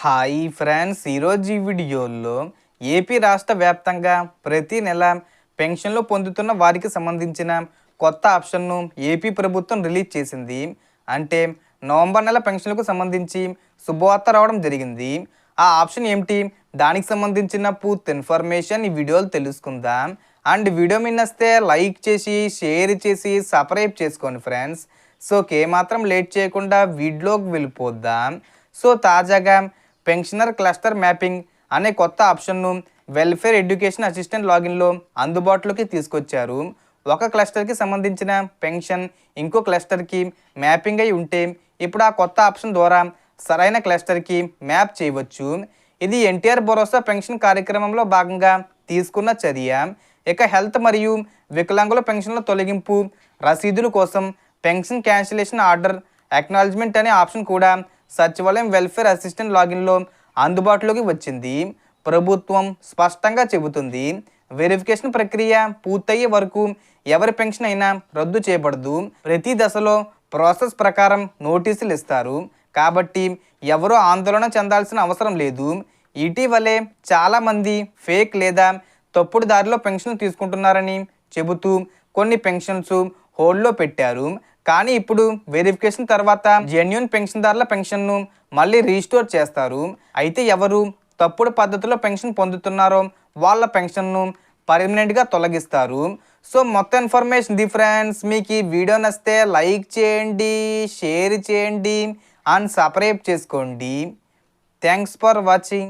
Hi friends ఈరోజు ఈ వీడియోలో ఏపీ రాష్ట్ర వ్యాప్తంగా ప్రతి నెల పెన్షన్లు పొందుతున్న వారికి సంబంధించిన కొత్త ఆప్షన్ను ఏపీ ప్రభుత్వం రిలీజ్ చేసింది. అంటే నవంబర్ నెల పెన్షన్లకు సంబంధించి శుభవార్త రావడం జరిగింది. ఆ ఆప్షన్ ఏమిటి? దానికి సంబంధించిన పూర్తి ఇన్ఫర్మేషన్ ఈ వీడియోలో తెలుసుకుందాం. అండ్ వీడియో మీ లైక్ చేసి షేర్ చేసి సబ్స్క్రైబ్ చేసుకోండి ఫ్రెండ్స్. సో మాత్రం లేట్ చేయకుండా వీడియోకి వెళ్ళిపోద్దాం సో తాజాగా పెన్షనర్ క్లస్టర్ మ్యాపింగ్ అనే కొత్త ఆప్షన్ను వెల్ఫేర్ ఎడ్యుకేషన్ అసిస్టెంట్ లాగిన్లో అందుబాటులోకి తీసుకొచ్చారు. ఒక క్లస్టర్కి సంబంధించిన పెన్షన్ ఇంకో క్లస్టర్కి మ్యాపింగ్ అయి ఉంటే ఇప్పుడు ఆ కొత్త ఆప్షన్ ద్వారా సరైన క్లస్టర్కి మ్యాప్ చేయవచ్చు. ఇది ఎన్టీఆర్ భరోసా పెన్షన్ కార్యక్రమంలో భాగంగా తీసుకున్న చర్య. ఇక హెల్త్ మరియు వికలాంగుల పెన్షన్ల తొలగింపు రసీదుల కోసం పెన్షన్ క్యాన్సిలేషన్ ఆర్డర్ అక్నాలజ్మెంట్ అనే ఆప్షన్ కూడా సచివాలయం వెల్ఫేర్ అసిస్టెంట్ లాగిన్లో అందుబాటులోకి వచ్చింది. ప్రభుత్వం స్పష్టంగా చెబుతుంది వెరిఫికేషన్ ప్రక్రియ పూర్తయ్యే వరకు ఎవరి పెన్షన్ అయినా రద్దు చేయబడదు. ప్రతి దశలో ప్రాసెస్ ప్రకారం నోటీసులు ఇస్తారు. కాబట్టి ఎవరూ ఆందోళన చెందాల్సిన అవసరం లేదు. ఇటీవలే చాలామంది ఫేక్ లేదా తప్పుడు దారిలో పెన్షన్ తీసుకుంటున్నారని చెబుతూ కొన్ని పెన్షన్స్ హోల్డ్లో పెట్టారు. కానీ ఇప్పుడు వెరిఫికేషన్ తర్వాత జెన్యున్ పెన్షన్దారుల పెన్షన్ను మళ్ళీ రీస్టోర్ చేస్తారు. అయితే ఎవరు తప్పుడు పద్ధతిలో పెన్షన్ పొందుతున్నారో వాళ్ళ పెన్షన్ను పర్మనెంట్గా తొలగిస్తారు. సో మొత్తం ఇన్ఫర్మేషన్ డిఫరెన్స్ మీకు ఈ వీడియో నచ్చితే లైక్ చేయండి షేర్ చేయండి అండ్ సబ్స్క్రైబ్ చేసుకోండి. Thanks for watching